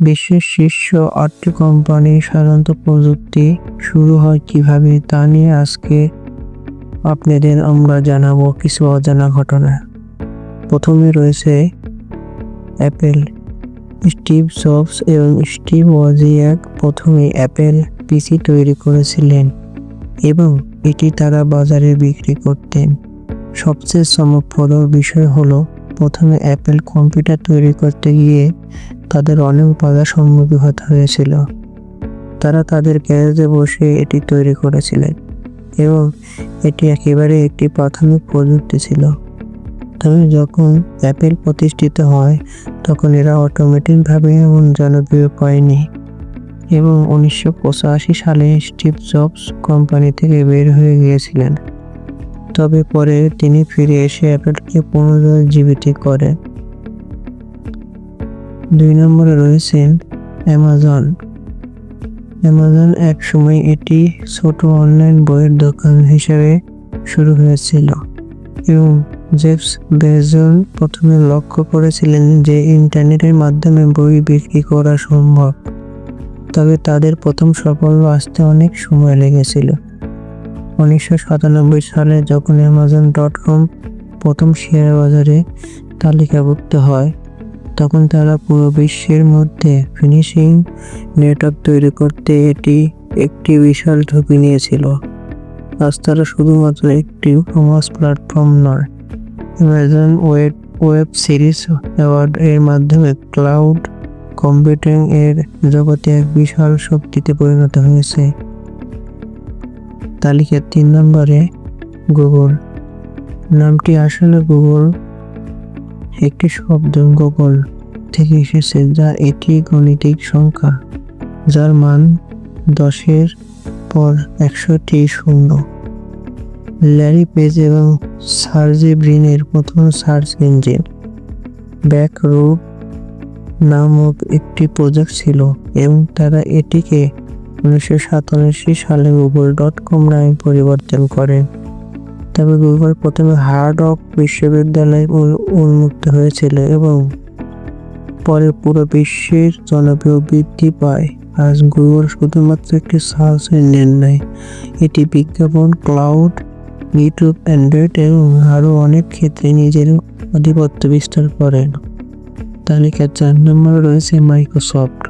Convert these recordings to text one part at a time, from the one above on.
বিশ্বের শীর্ষ আটটি কোম্পানি সাধারণত প্রযুক্তি শুরু হয় কীভাবে তা নিয়ে আজকে আপনাদের আমরা জানাব কিছু অজানা ঘটনা। প্রথমে রয়েছে অ্যাপেল। স্টিভ জবস এবং স্টিভ ওয়াজিয়াক প্রথমে অ্যাপেল পিসি তৈরি করেছিলেন এবং এটি তারা বাজারে বিক্রি করতেন। সবচেয়ে চমকপ্রদ বিষয় হলো, প্রথমে অ্যাপেল কম্পিউটার তৈরি করতে গিয়ে তাদের অনেক বাধার সম্মুখীন হতে হয়েছিল। তারা তাদের গ্যারেজে বসে এটি তৈরি করেছিলেন এবং এটি একেবারে একটি প্রাথমিক প্রযুক্তি ছিল। তবে যখন অ্যাপেল প্রতিষ্ঠিত হয়, তখন এরা অটোমেটিকভাবে এমন জনপ্রিয় পায়নি এবং উনিশশো পঁচাশি সালে স্টিভ জবস কোম্পানি থেকে বের হয়ে গিয়েছিলেন। তবে পরে তিনি ফিরে এসে অ্যাপেলকে পুনরুজ্জীবিত করেন। দুই নম্বরে রয়েছেন অ্যামাজন। অ্যামাজন এক সময় এটি ছোট অনলাইন বইয়ের দোকান হিসেবে শুরু হয়েছিল এবং জেফস বেজন প্রথমে লক্ষ্য করেছিলেন যে ইন্টারনেটের মাধ্যমে বই বিক্রি করা সম্ভব, তবে তাদের প্রথম সাফল্য আসতে অনেক সময় লেগেছিল। উনিশশো সাতানব্বই সালে যখন অ্যামাজন ডট কম প্রথম শেয়ার বাজারে তালিকাভুক্ত হয় তখন তারা পুরো বিশ্বের মধ্যে ফিনিশিং নেটওয়ার্ক তৈরি করতে এটি একটি বিশাল ঝুঁকি নিয়েছিল। আজ তারা শুধুমাত্র একটি কমার্স প্ল্যাটফর্ম নয় Amazon web web series award এর মাধ্যমে ক্লাউড কম্পিউটিং এর জগতে এক বিশাল শক্তিতে পরিণত হয়েছে। তালিকার তিন নম্বরে গুগল নামটি আসলে গুগল একটি শব্দ গুগল থেকে এসেছে, যা এটি গণিতিক সংখ্যা, যার মান দশের পর একশোটি শূন্য। ল্যারি পেজ এবং সার্জি ব্রিনের প্রথম সার্চ ইঞ্জিন, ব্যাক ব্যাকরুট নামক একটি প্রজেক্ট ছিল এবং তারা এটিকে উনিশশো সাতাশি সালে গুগল ডট কম নামে পরিবর্তন করেন তবে গুগল প্রথমে হার্ড অফ বিশ্ববিদ্যালয়ে উন্মুক্ত হয়েছিল এবং পরে পুরো বিশ্বের জনপ্রিয় বৃদ্ধি পায়। আজ গুগল শুধুমাত্র একটি সার্চ ইঞ্জিন নয়, এটি বিজ্ঞাপন, ক্লাউড, ইউটিউব, অ্যান্ড্রয়েড এবং আরও অনেক ক্ষেত্রে নিজের আধিপত্য বিস্তার করেন। তালিকার চার নম্বরে রয়েছে মাইক্রোসফট।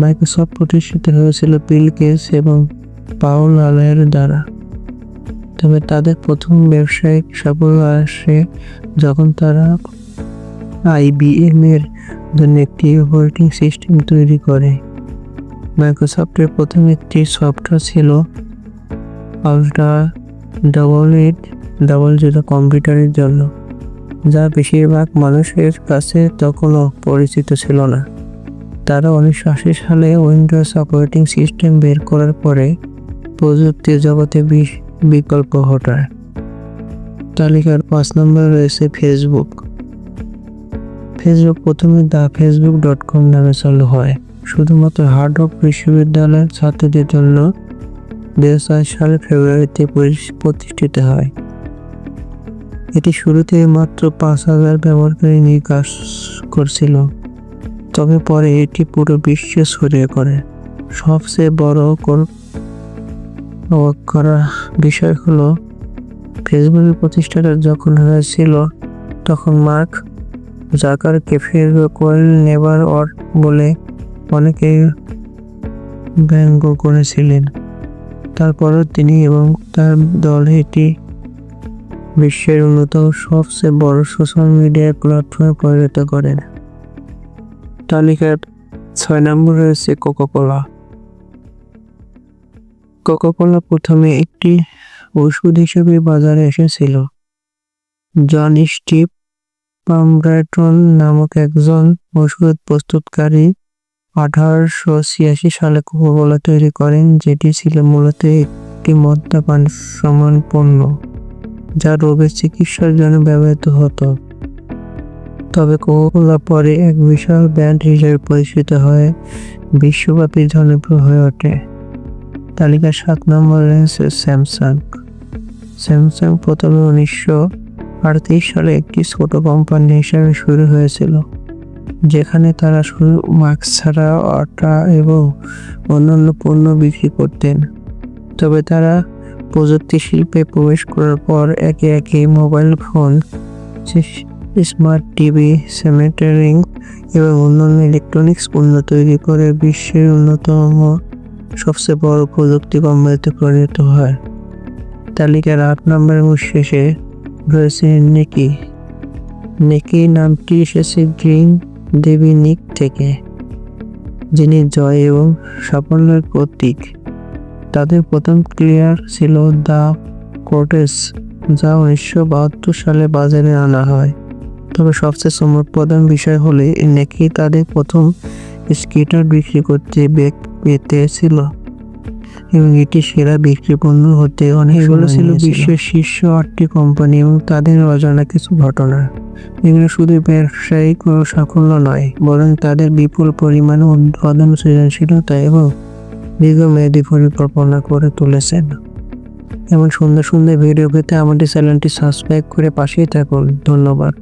মাইক্রোসফট প্রতিষ্ঠিত হয়েছিল বিল গেটস এবং পাউল আলের দ্বারা। তবে তাদের প্রথম ব্যবসায়িক সাফল্য আসে যখন তারা আইবিএম এর জন্য একটি অপারেটিং সিস্টেম তৈরি করে। মাইক্রোসফটের প্রথম একটি সফটওয়্যার ছিল ultra double eight double zero কম্পিউটারের জন্য, যা বেশিরভাগ মানুষের কাছে তখনও পরিচিত ছিল না। তারা উনিশশো আশি সালে উইন্ডোজ অপারেটিং সিস্টেম বের করার পরে প্রযুক্তি জগতে বিশ- বিকল্প ঘটায় তালিকার পাঁচ নম্বরে রয়েছে ফেসবুক ফেসবুক প্রথমে দ্য ফেসবুক ডট কম নামে চালু হয়। শুধুমাত্র হার্ড অফ বিশ্ববিদ্যালয়ের ছাত্রদের জন্য দু সালে ফেব্রুয়ারিতে প্রতিষ্ঠিত হয়। এটি শুরুতে মাত্র পাঁচ হাজার ব্যবহারকারী নিয়ে কাজ করছিল, তবে পরে এটি পুরো বিশ্বে ছড়িয়ে পড়ে। সবচেয়ে বড় কর- অবাক করা বিষয় হলো, ফেসবুকের প্রতিষ্ঠাতা যখন হয়েছিল, তখন মার্ক জাকার কেফের কোয়েল নেভার অর বলে অনেকে ব্যঙ্গ করেছিলেন। তারপরও তিনি এবং তার দল এটি বিশ্বের অন্যতম সবচেয়ে বড় সোশ্যাল মিডিয়া প্ল্যাটফর্মে পরিণত করেন। তালিকার ছয় নম্বর রয়েছে কোকাকোলা। কোকাকোলা প্রথমে একটি ওষুধ হিসেবে বাজারে এসেছিল জন স্টিভ পামব্রাইটন নামক একজন ওষুধ প্রস্তুতকারী আঠারোশো ছিয়াশি সালে কোকোকোলা তৈরি করেন, যেটি ছিল মূলত একটি মদ্যপান সমান পণ্য যা রোগের চিকিৎসার জন্য ব্যবহৃত হতো। তবে কোকোকোলা পরে এক বিশাল ব্যান্ড হিসেবে পরিচিত হয়ে বিশ্বব্যাপী জনপ্রিয় হয়ে ওঠে। তালিকার সাত নম্বরে রয়েছে স্যামসাং। স্যামসাং প্রথমে উনিশশো আটত্রিশ সালে একটি ছোট কোম্পানি হিসেবে শুরু হয়েছিল, যেখানে তারা শুধু মাস্ক ছাড়া, আটা এবং অন্যান্য পণ্য বিক্রি করতেন। তবে তারা প্রযুক্তি শিল্পে প্রবেশ করার পর একে একে মোবাইল ফোন, স্মার্ট টিভি স্যানিটারিং এবং অন্যান্য ইলেকট্রনিক্স পণ্য তৈরি করে বিশ্বের অন্যতম সবচেয়ে বড় প্রযুক্তি কোম্পানিতে পরিণত হয়। তালিকার আট নম্বর এবং শেষে রয়েছে নেকি। নেকি নামটি এসেছে গ্রিন দেবী নিক থেকে, যিনি জয় এবং সাফল্যের প্রতীক। তাদের প্রথম ক্লিয়ার ছিল দ্য কোর্টেস, যা উনিশশো বাহাত্তর সালে বাজারে আনা হয়। তবে সবচেয়ে চমকপ্রধান বিষয় হলে, নেকি তাদের প্রথম স্কেটার বিক্রি করতে বেগ পেতেছিল এবং এটি সেরা বিক্রি পণ্য হতে অনেক এগুলো ছিল বিশ্বের শীর্ষ আটটি কোম্পানি এবং তাদের অজানা কিছু ঘটনা। এগুলো শুধু ব্যবসায়িক সাফল্য নয় বরং তাদের বিপুল পরিমাণে উৎপাদন সৃজনশীলতা এবং দীর্ঘমেয়াদী পরিকল্পনা করে তুলেছেন। এমন সুন্দর সুন্দর ভিডিও পেতে আমাদের চ্যানেলটি সাবস্ক্রাইব করে পাশেই থাকুন। ধন্যবাদ।